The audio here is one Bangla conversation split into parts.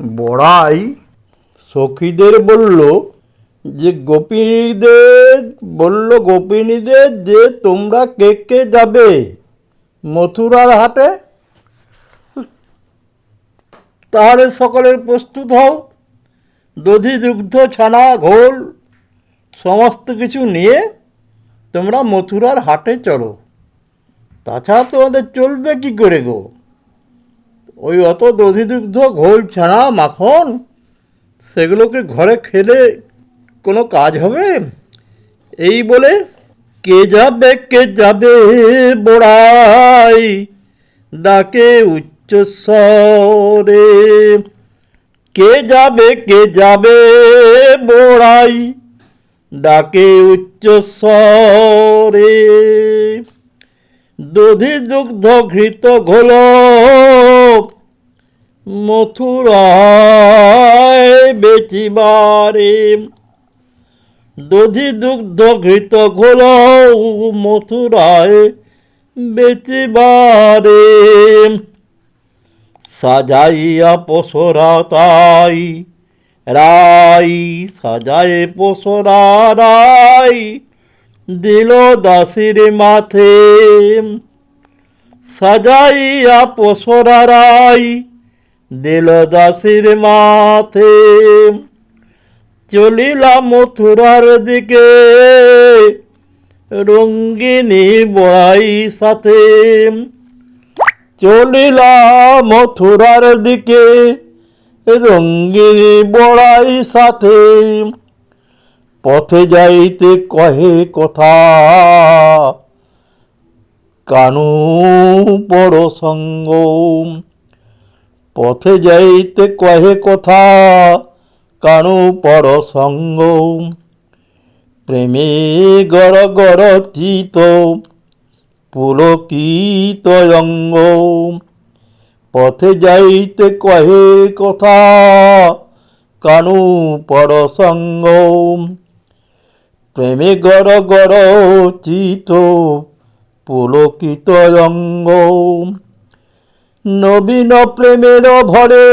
বড়াই সখীদের বলল, যে গোপিনীদের বলল গোপিনীদের যে তোমরা কে কে যাবে মথুরার হাটে? তাহলে সকলের প্রস্তুত হও। দধি, দুগ্ধ, ছানা, ঘোল, সমস্ত কিছু নিয়ে তোমরা মথুরার হাটে চলো তাছাড়া তোমাদের চলবে কি করে গো? ওই অত দধিদুগ্ধ ঘোল, ছানা, মাখন, সেগুলোকে ঘরে খেলে কোনো কাজ হবে? এই বলে, কে যাবে কে যাবে বড়াই? ডাকে উচ্চস্বরে, কে যাবে কে যাবে বড়াই? ডাকে উচ্চস্বরে, দধি দুগ্ধ ঘৃত ঘোল মথুরায় বেচিবারে দধি দুগ্ধ ঘৃত ঘোল মথুরায় বেচিবারে সাজাইয়া পসরা তাই, রাই সাজায় পসরা রাই, দিল দাসির মাথে। সাজাইয়া পসরা রাই দিল দাসির মাথে। চলিলাম মথুরার দিকে, রঙ্গিনী বড়াই সাথে। চলিলাম মথুরার দিকে, রঙ্গিনী বড়াই সাথে। পথে যাইতে কহে কথা, কানু বড় সঙ্গ পথে যাইতে কহে কথা কানু পর সঙ্গ প্রেমে গর গর চিত, পুলকিত অঙ্গ। পথে যাইতে কহে কথা কানু পর সঙ্গ প্রেমে গর গর চিত, পুলকিত অঙ্গ। নবীন প্রেমের ভরে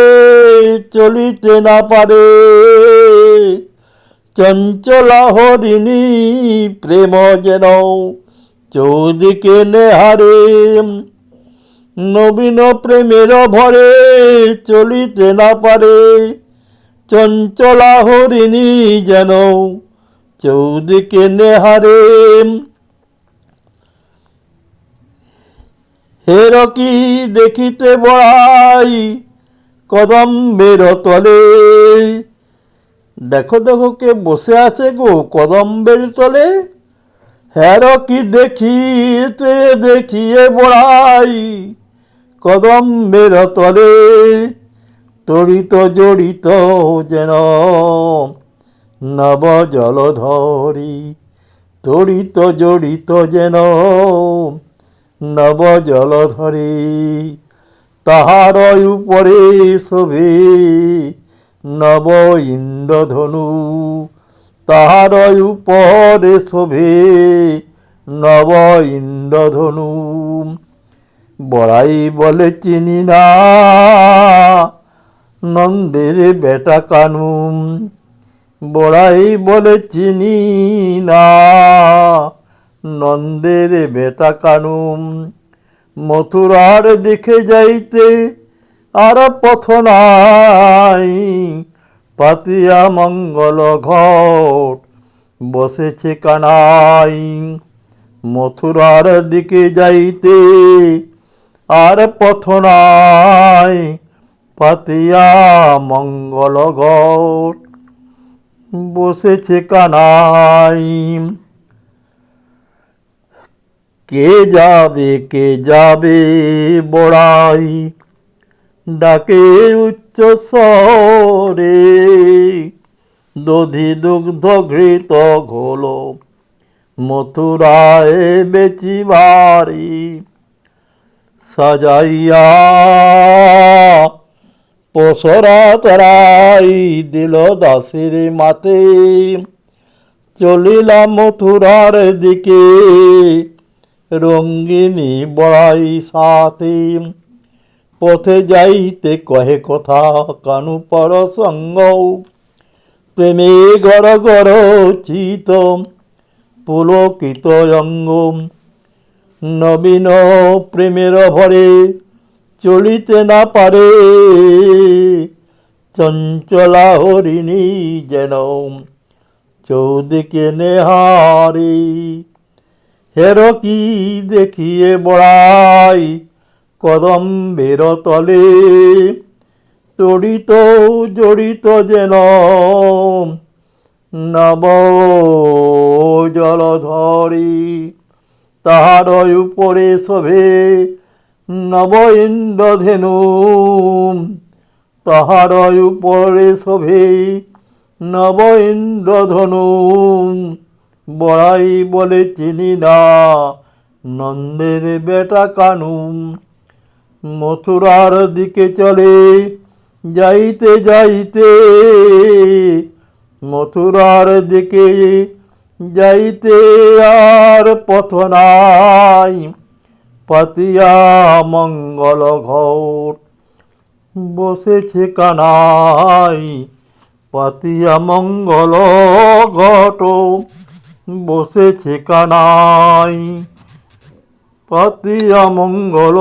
চলিতে না পারে। চঞ্চলা হরিণী প্রেম যেন চৌদিকে নেহারে। নবীন প্রেমের ভরে চলিতে না পারে। চঞ্চলা হরিণী যেন চৌদিকে নেহারে। হের কি দেখিতে বড়াই কদম্বের তলে? দেখো দেখো কে বসে আছে গো কদম্বের তলে। হের কি দেখিতে দেখিয়ে বড়াই কদম্বের তলে। তড়িত জড়িত যেন নব জলধরি তড়িত জড়িত যেন নব জলধরে তাহার উপরে শোভে নব ইন্দ্রধনু তাহার উপরে শোভে নব ইন্দ্রধনু। বড়াই বলে চিনি না, নন্দের বেটা কানু। বড়াই বলে চিনি না নন্দের বেটা কানুম মথুরার দিকে যাইতে আর পথ নাই। পাতিয়া মঙ্গল ঘট বসেছে কানাই। মথুরার দিকে যাইতে আর পথ নাই। পাতিয়া মঙ্গল ঘট বসেছে কানাই। কে যাবে কে যাবে বড়াই? ডাকে উচ্চ স্বরে, দধি দুগ্ধ ঘৃত ঘোল, মথুরায় বেচিবারি সাজাইয়া পসরা তারাই দিল দাসের মাতে। চলিলাম মথুরার দিকে রঙ্গিনী বড়াই সাথে। পথে যাইতে কহে কথা, কানু পর সঙ্গ প্রেমে গর গর চিত, পুলকিত অঙ্গ নবীন প্রেমের ভরে চলিতে না পারে। চঞ্চলা হরিণী যেন চৌদিকে নেহারি। হের কি দেখিয়ে বড়াই কদম্বের তলে? তড়িত জড়িত যেন নব জলধরি তাহার উপরে শোভে নব ইন্দ্রধেনু। তাহার উপরে শোভে নব ইন্দ্রধনু। বড়াই বলে চিনি না, নন্দের বেটা কানু। মথুরার দিকে চলে যাইতে যাইতে, মথুরার দিকে যাইতে আর পথ নাই। পাতিয়া মঙ্গল ঘট বসেছে কানাই, পাতিয়া মঙ্গল ঘট বসেছে কানাই। পাতিয়া মঙ্গল